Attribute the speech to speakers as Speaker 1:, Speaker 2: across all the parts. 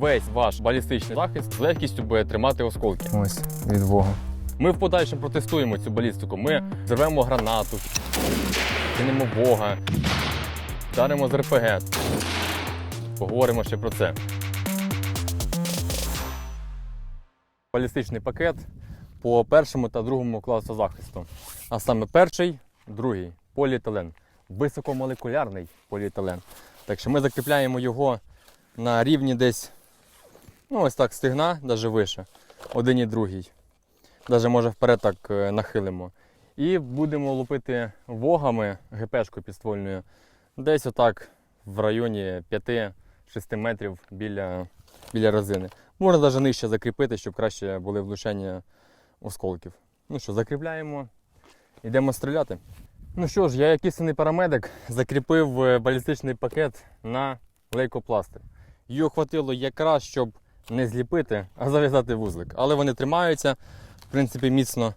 Speaker 1: Весь ваш балістичний захист з легкістю буде тримати осколки.
Speaker 2: Ось від Бога.
Speaker 1: Ми в подальшому протестуємо цю балістику. Ми зривемо гранату, кинемо вога, вдаримо з РПГ. Поговоримо ще про це. Балістичний пакет по першому та другому класу захисту. А саме перший, другий поліетилен. Високомолекулярний поліетилен. Так що ми закріпляємо його на рівні десь, ну ось так, стигна, навіть вище. Один і другий. Навіть може вперед так е, нахилимо. І будемо лупити вогами ГПшкою підствольною десь отак в районі 5-6 метрів біля, біля резини. Можна навіть нижче закріпити, щоб краще були влучання осколків. Ну що, закріпляємо, йдемо стріляти. Ну що ж, я як істинний парамедик закріпив е, балістичний пакет на лейкопластир. Його хватило якраз, щоб не зліпити, а зав'язати вузлик. Але вони тримаються, в принципі, міцно.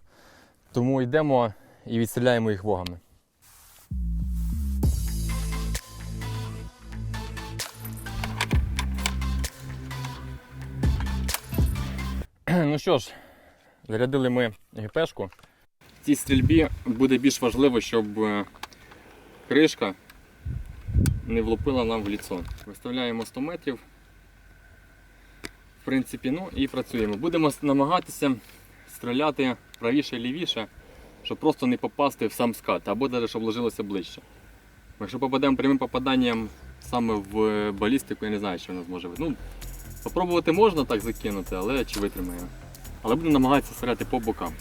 Speaker 1: Тому йдемо і відстріляємо їх вогами. Ну що ж, зарядили ми ГПшку. В цій стрільбі буде більш важливо, щоб е, кришка не влупила нам в ліцо. Виставляємо 100 метрів. В принципі, ну і працюємо. Будемо намагатися стріляти правіше лівіше, щоб просто не попасти в сам скат, або навіть щоб ложилося ближче. Якщо попадемо прямим попаданням саме в балістику, я не знаю, що в нас може бути. Ну, Попробувати можна так закинути, але чи витримає. Але будемо намагатися стріляти по бокам.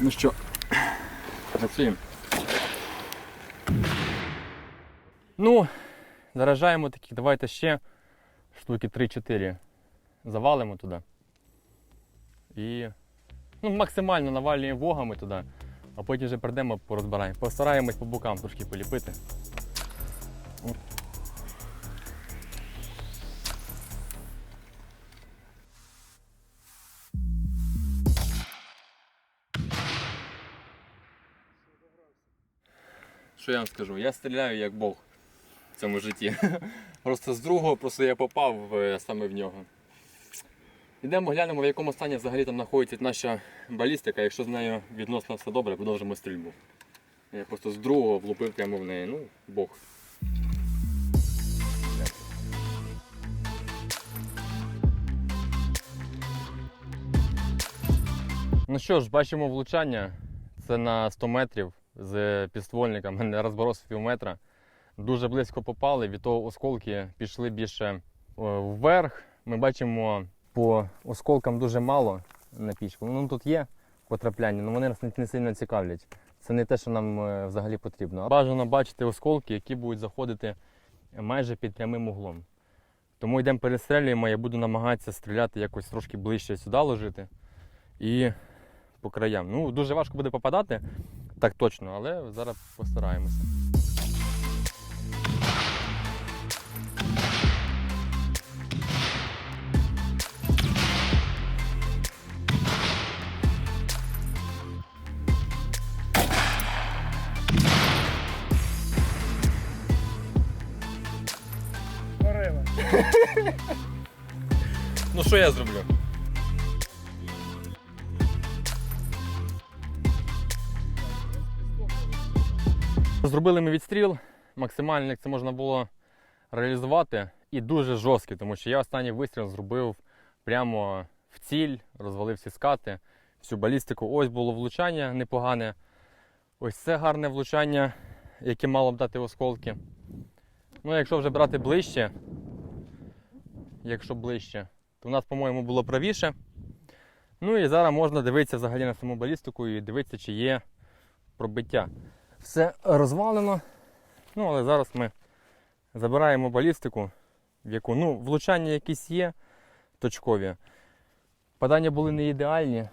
Speaker 1: Ну що, працюємо. Ну, заражаємо такі, давайте ще штуки 3-4 завалимо туди. І ну, максимально навалюємо вогами туди, а потім вже прийдемо порозбираємо. Постараємось по бокам трошки поліпити. Що я вам скажу? Я стріляю як Бог в цьому житті. Просто з другого просто я попав е, саме в нього. Йдемо глянемо, в якому стані взагалі там знаходиться наша балістика. Якщо з нею відносно все добре, продовжимо стрільбу. Я просто з другого влупив прямо в неї. Ну, Бог. Ну що ж, бачимо влучання. Це на 100 метрів з підствольником, не розброс пів метра. Дуже близько попали, від того осколки пішли більше е, вверх. Ми бачимо по осколкам дуже мало на пічку. Ну тут є потрапляння, але вони нас не- сильно цікавлять. Це не те, що нам е, взагалі потрібно. Бажано бачити осколки, які будуть заходити майже під прямим углом. Тому йдемо перестрілюємо, я буду намагатися стріляти якось трошки ближче сюди ложити і по краям. Ну, дуже важко буде попадати, так точно, але зараз постараємося. Ну що я зроблю? Зробили ми відстріл, максимально як це можна було реалізувати, і дуже жорсткий, тому що я останній вистріл зробив прямо в ціль, розвалив всі скати, всю балістику. Ось було влучання непогане. Ось це гарне влучання, яке мало б дати осколки. Ну, якщо вже брати ближче, якщо ближче, то в нас, по-моєму, було правіше. Ну і зараз можна дивитися взагалі на саму балістику і дивитися, чи є пробиття. Все розвалено. Ну, але зараз ми забираємо балістику, в яку ну, влучання якісь є точкові. Падання були не ідеальні.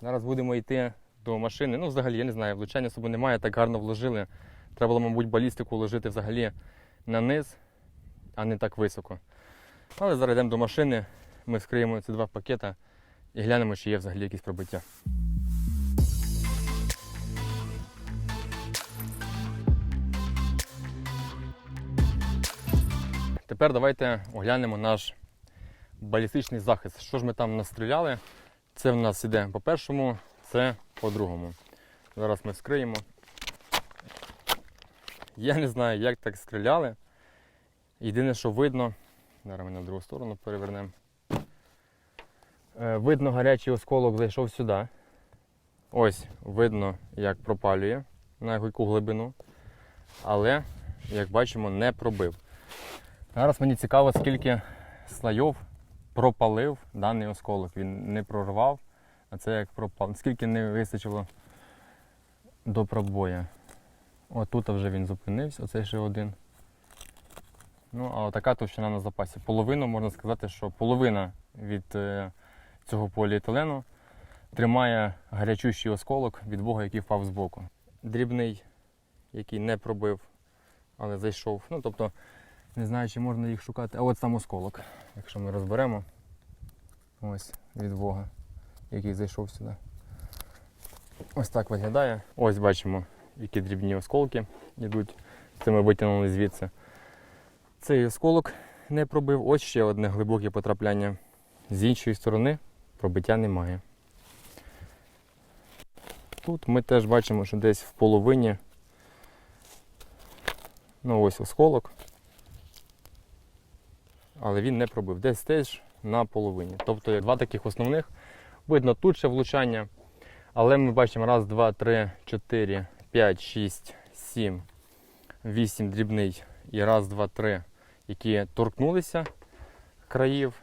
Speaker 1: Зараз будемо йти до машини. Ну, взагалі, я не знаю, влучання особи немає, так гарно вложили. Треба було, мабуть, балістику ложити взагалі на низ, а не так високо. Але зараз йдемо до машини, ми вскриємо ці два пакета і глянемо, чи є взагалі якісь пробиття. Тепер давайте оглянемо наш балістичний захист. Що ж ми там настріляли? Це в нас іде по першому, це по другому. Зараз ми скриємо. Я не знаю, як так стріляли. Єдине, що видно, зараз ми на другу сторону перевернемо. Е, Видно, гарячий осколок зайшов сюди. Ось видно, як пропалює на яку глибину. Але, як бачимо, не пробив. Зараз мені цікаво, скільки слайов пропалив даний осколок. Він не прорвав, а це як пропав. Скільки не вистачило до пробою. Отут вже він зупинився, оцей ще один. Ну, а така товщина на запасі. Половину, можна сказати, що половина від е, цього поліетилену тримає гарячущий осколок від Бога, який впав з боку. Дрібний, який не пробив, але зайшов. Ну, тобто, не знаю, чи можна їх шукати. А от там осколок, якщо ми розберемо. Ось від Бога, який зайшов сюди. Ось так виглядає. Ось бачимо, які дрібні осколки йдуть. Це ми витягнули звідси. Цей осколок не пробив. Ось ще одне глибоке потрапляння. З іншої сторони пробиття немає. Тут ми теж бачимо, що десь в половині. Ну ось осколок. Але він не пробив. Десь теж на половині. Тобто два таких основних. Видно тут ще влучання. Але ми бачимо раз, два, три, чотири, п'ять, шість, сім, вісім дрібний і раз, два, три, які торкнулися країв.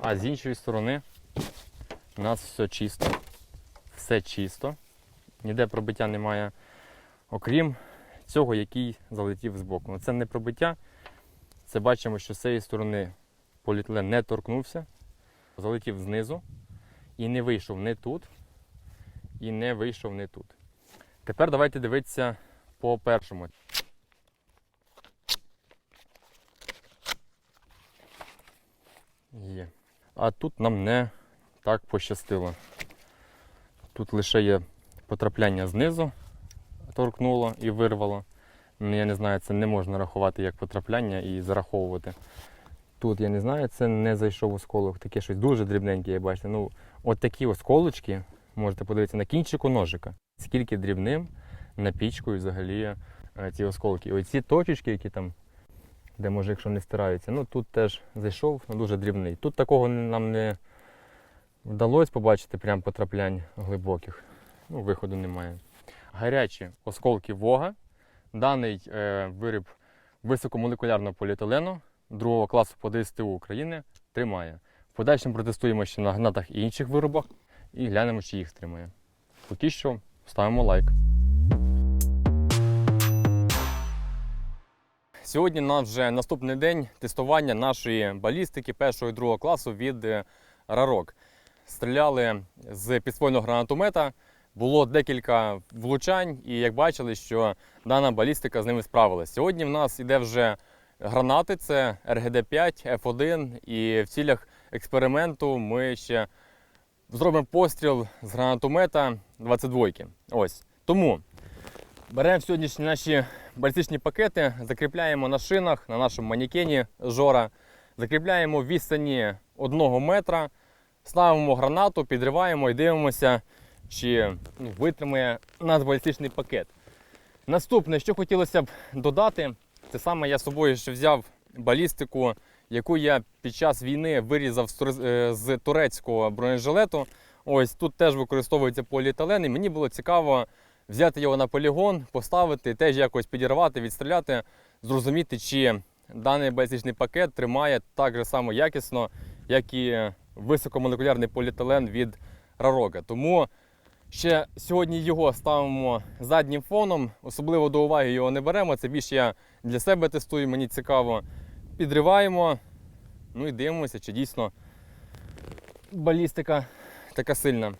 Speaker 1: А з іншої сторони у нас все чисто. Все чисто. Ніде пробиття немає, окрім цього, який залетів з боку. Ну, Це не пробиття. Це бачимо, що з цієї сторони поліетилен не торкнувся, залетів знизу і не вийшов не тут, і не вийшов не тут. Тепер давайте дивитися по першому. Є. А тут нам не так пощастило. Тут лише є потрапляння знизу, торкнуло і вирвало. Ну, я не знаю, це не можна рахувати як потрапляння і зараховувати. Тут я не знаю, це не зайшов осколок, таке щось дуже дрібненьке, як бачите. Ну, от такі осколочки, можете подивитися на кінчику ножика. Скільки дрібним напічкою взагалі е, ці осколки. І оці точечки, які там, де може, якщо не стираються, ну тут теж зайшов, ну дуже дрібний. Тут такого нам не вдалося побачити прям потраплянь глибоких. Ну, виходу немає. Гарячі осколки вога. Даний е, виріб високомолекулярного поліетилену другого класу по ДСТУ України тримає. В подальшому протестуємо ще на гнатах і інших виробах і глянемо, чи їх тримає. Поки що ставимо лайк. Сьогодні у нас вже наступний день тестування нашої балістики першого і другого класу від е, Рарок. Стріляли з підствольного гранатомета. Було декілька влучань, і як бачили, що дана балістика з ними справилась. Сьогодні в нас іде вже гранати, це РГД-5, F1, і в цілях експерименту ми ще зробимо постріл з гранатомета 22. Ось. Тому беремо сьогоднішні наші балістичні пакети, закріпляємо на шинах, на нашому манекені жора, закріпляємо в відстані 1 метра, ставимо гранату, підриваємо і дивимося, чи ну, витримає наш балістичний пакет. Наступне, що хотілося б додати, це саме я з собою ще взяв балістику, яку я під час війни вирізав з е, турецького бронежилету. Ось тут теж використовується поліетилен, і мені було цікаво взяти його на полігон, поставити, теж якось підірвати, відстріляти, зрозуміти, чи даний балістичний пакет тримає так же само якісно, як і високомолекулярний поліетилен від Рарога. Тому ще сьогодні його ставимо заднім фоном, особливо до уваги його не беремо. Це більше я для себе тестую, мені цікаво. Підриваємо, ну і дивимося, чи дійсно балістика така сильна.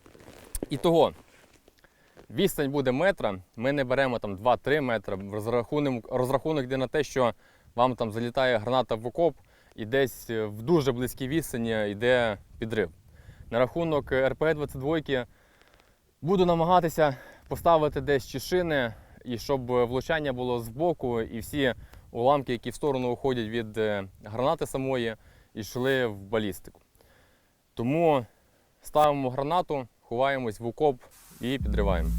Speaker 1: І того, відстань буде метра, ми не беремо там 2-3 метри. Розрахунок, розрахунок йде на те, що вам там залітає граната в окоп і десь в дуже близькій відстані йде підрив. На рахунок РПГ-22 буду намагатися поставити десь чи шини, і щоб влучання було з боку, і всі уламки, які в сторону уходять від е, гранати самої, йшли в балістику. Тому ставимо гранату, ховаємось в окоп і підриваємо.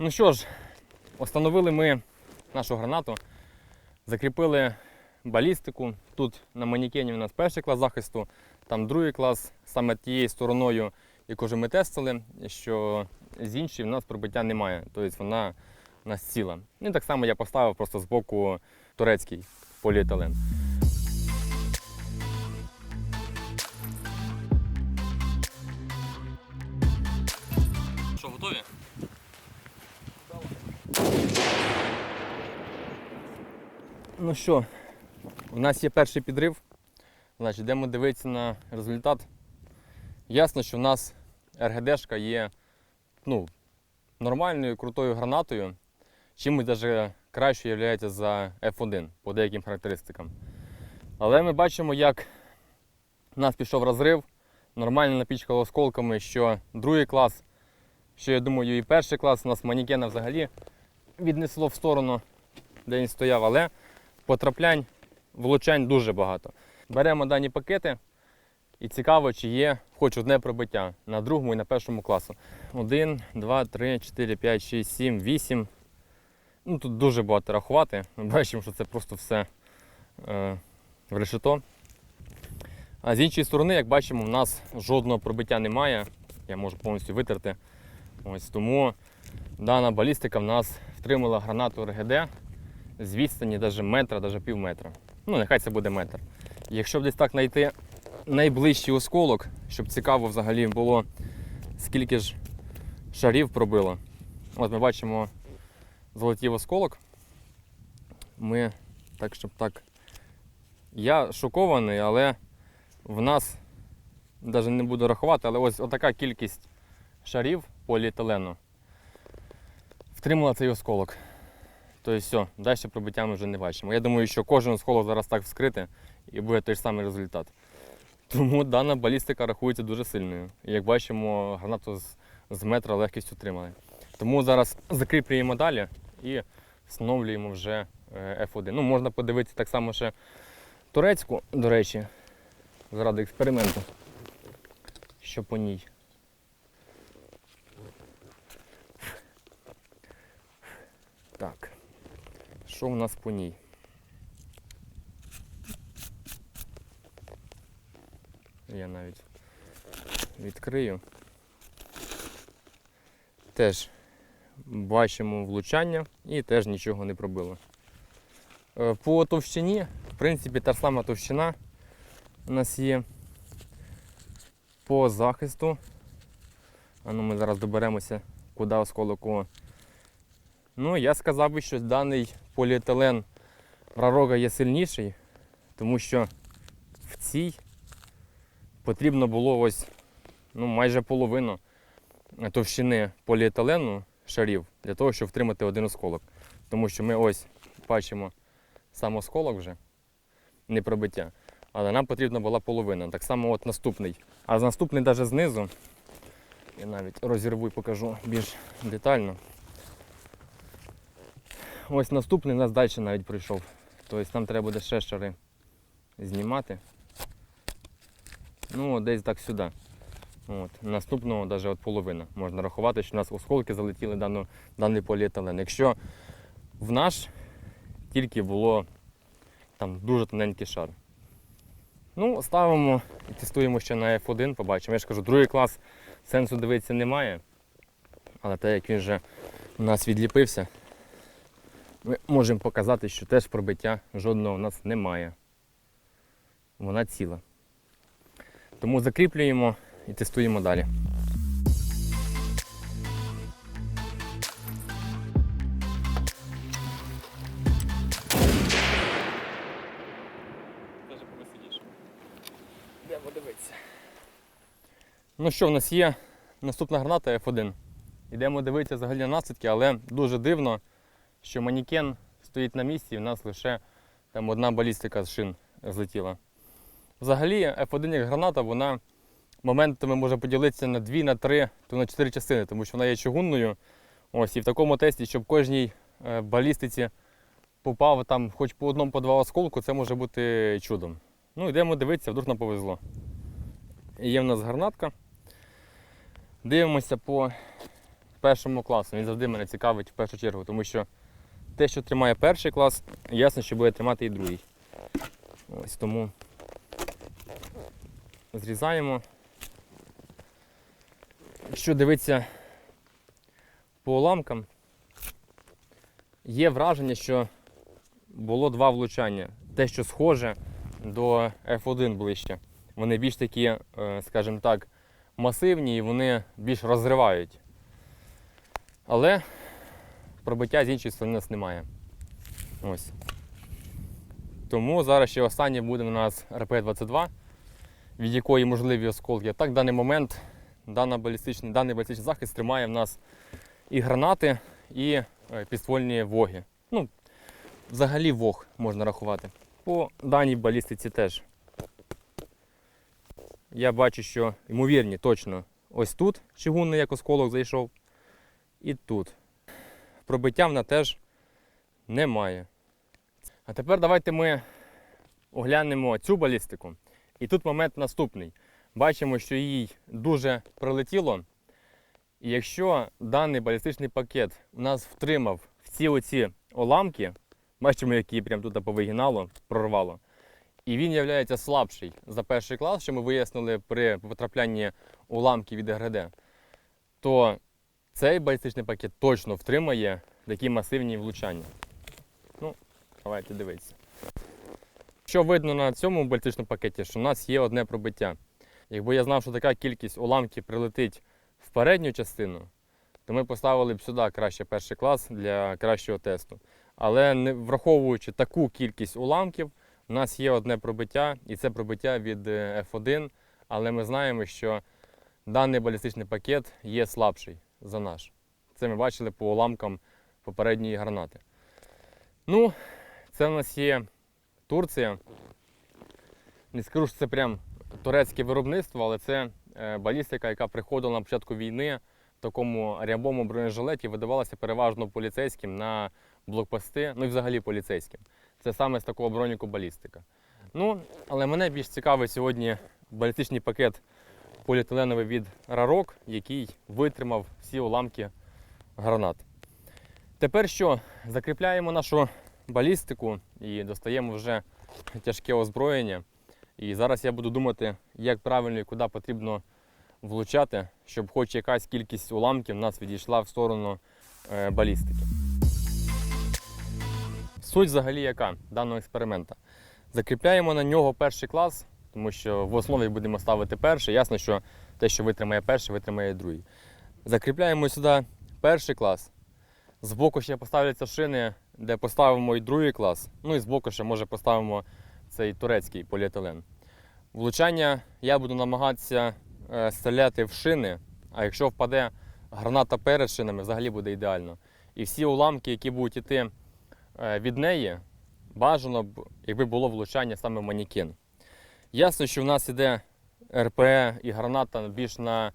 Speaker 1: Ну що ж, встановили ми нашу гранату, закріпили балістику. Тут на манікені у нас перший клас захисту, там другий клас, саме тією стороною, яку ми тестили, що з іншої в нас пробиття немає. Тобто вона у нас ціла. Ну, І так само я поставив просто з боку турецький поліетилен. Що, готові? Ну що, у нас є перший підрив. Значить, йдемо дивитися на результат. Ясно, що в нас РГДшка є ну, нормальною крутою гранатою, чимось навіть краще є за F1 по деяким характеристикам. Але ми бачимо, як у нас пішов розрив, нормально напічкало осколками, що другий клас, що я думаю, і перший клас у нас манікена взагалі віднесло в сторону, де він стояв, але потраплянь, влучань дуже багато. Беремо дані пакети і цікаво, чи є хоч одне пробиття на другому і на першому класу. Один, два, три, чотири, п'ять, шість, сім, вісім. Ну, тут дуже багато рахувати. Ми бачимо, що це просто все е, в решето. А з іншої сторони, як бачимо, в нас жодного пробиття немає. Я можу повністю витерти. Ось тому дана балістика в нас втримала гранату РГД з відстані навіть метра, навіть пів метра. Ну, нехай це буде метр. Якщо б десь так знайти найближчий осколок, щоб цікаво взагалі було, скільки ж шарів пробило. От ми бачимо золотів осколок. Ми так, щоб так. Я шокований, але в нас навіть не буду рахувати, але ось така кількість шарів поліетилену втримала цей осколок. Тобто все, далі пробиття ми вже не бачимо. Я думаю, що кожен осколок зараз так вскрити і буде той ж самий результат. Тому дана балістика рахується дуже сильною. І як бачимо, гранату з, з метра легкістю тримали. Тому зараз закріплюємо далі і встановлюємо вже е, F1. Ну, можна подивитися так само ще турецьку, до речі, заради експерименту, що по ній. Так, що в нас по ній? Я навіть відкрию. Теж бачимо влучання і теж нічого не пробило. Е, По товщині, в принципі, та ж сама товщина у нас є по захисту. А ну, ми зараз доберемося, куди осколок. Ну, я сказав би, що даний поліетилен пророга є сильніший, тому що в цій потрібно було ось ну, майже половину товщини поліетилену шарів для того, щоб втримати один осколок. Тому що ми ось бачимо сам осколок вже, не пробиття. Але нам потрібна була половина. Так само от наступний. А наступний навіть знизу, я навіть розірву і покажу більш детально. Ось наступний у нас далі навіть пройшов. Тобто нам треба буде ще шари знімати. Ну, десь так сюди. От. Наступного навіть от половина. Можна рахувати, що у нас осколки залетіли дану, даний поліетилен. Якщо в наш тільки було там дуже тоненький шар. Ну, ставимо і тестуємо ще на F1, побачимо. Я ж кажу, другий клас сенсу дивитися немає. Але те, як він вже у нас відліпився, ми можемо показати, що теж пробиття жодного у нас немає. Вона ціла. Тому закріплюємо і тестуємо далі. Ну що, в нас є наступна граната F1. Йдемо дивитися взагалі на наслідки, але дуже дивно, що манікен стоїть на місці, і в нас лише там одна балістика з шин злетіла. Взагалі, F1 як граната, вона моментами може поділитися на 2, на 3, то на 4 частини, тому що вона є чугунною. Ось, і в такому тесті, щоб кожній е, балістиці попав там хоч по одному, по два осколку, це може бути чудом. Ну, йдемо дивитися, вдруг нам повезло. Є в нас гарнатка. Дивимося по першому класу. Він завжди мене цікавить в першу чергу, тому що те, що тримає перший клас, ясно, що буде тримати і другий. Ось тому зрізаємо. Якщо дивитися по уламкам, є враження, що було два влучання. Те, що схоже до F1 ближче. Вони більш такі, е, скажімо так, масивні і вони більш розривають. Але пробиття з іншої сторони у нас немає. Ось. Тому зараз ще останнє буде у нас РП-22, від якої можливі осколки. Так, в даний момент дана балістичний, даний балістичний захист тримає в нас і гранати, і е, підствольні воги. Ну, взагалі вог можна рахувати. По даній балістиці теж. Я бачу, що ймовірні точно ось тут чигунний як осколок зайшов. І тут. Пробиття вона теж немає. А тепер давайте ми оглянемо цю балістику. І тут момент наступний. Бачимо, що їй дуже прилетіло. І якщо даний балістичний пакет у нас втримав всі оці уламки, бачимо, які прямо тут по вигіналу прорвало. І він є слабший за перший клас, що ми вияснили при потраплянні уламків від ГРД, то цей балістичний пакет точно втримає такі масивні влучання. Ну, давайте дивитися. Що видно на цьому балістичному пакеті, що в нас є одне пробиття. Якби я знав, що така кількість уламків прилетить в передню частину, то ми поставили б сюди краще перший клас для кращого тесту. Але не враховуючи таку кількість уламків, у нас є одне пробиття, і це пробиття від е, F1, але ми знаємо, що даний балістичний пакет є слабший за наш. Це ми бачили по уламкам попередньої гранати. Ну, це в нас є Турція. Не скажу, що це прям турецьке виробництво, але це е, балістика, яка приходила на початку війни в такому рябому бронежилеті, видавалася переважно поліцейським на блокпости, ну і взагалі поліцейським. Це саме з такого броніку балістика. Ну, але мене більш цікавить сьогодні балістичний пакет поліетиленовий від Рарок, який витримав всі уламки гранат. Тепер що? Закріпляємо нашу балістику і достаємо вже тяжке озброєння. І зараз я буду думати, як правильно і куди потрібно влучати, щоб хоч якась кількість уламків нас відійшла в сторону е, балістики. Суть взагалі яка даного експеримента? Закріпляємо на нього перший клас, тому що в основі будемо ставити перший. Ясно, що те, що витримає перший, витримає другий. Закріпляємо сюди перший клас. Збоку ще поставляться шини, де поставимо і другий клас. Ну і збоку ще може поставимо цей турецький поліетилен. Влучання я буду намагатися е, стріляти в шини, а якщо впаде граната перед шинами, взагалі буде ідеально. І всі уламки, які будуть йти е, від неї, бажано б, якби було влучання саме в манекен. Ясно, що в нас іде РПЕ і граната більш на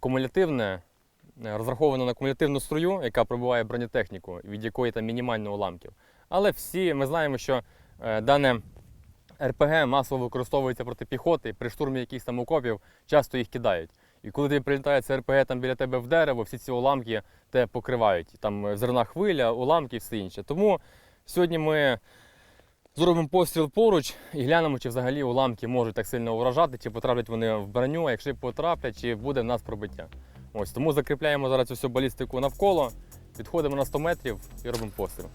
Speaker 1: кумулятивне, е, розрахована на кумулятивну струю, яка пробиває бронетехніку, від якої там мінімально уламків. Але всі ми знаємо, що е, дане РПГ масово використовується проти піхоти, при штурмі якихось там окопів часто їх кидають. І коли тобі прилітає це РПГ там біля тебе в дерево, всі ці уламки тебе покривають. Там е, зерна хвиля, уламки і все інше. Тому сьогодні ми зробимо постріл поруч і глянемо, чи взагалі уламки можуть так сильно уражати, чи потраплять вони в броню, а якщо потраплять, чи буде в нас пробиття. Ось Тому закріпляємо зараз всю балістику навколо, підходимо на 100 метрів і робимо постріл.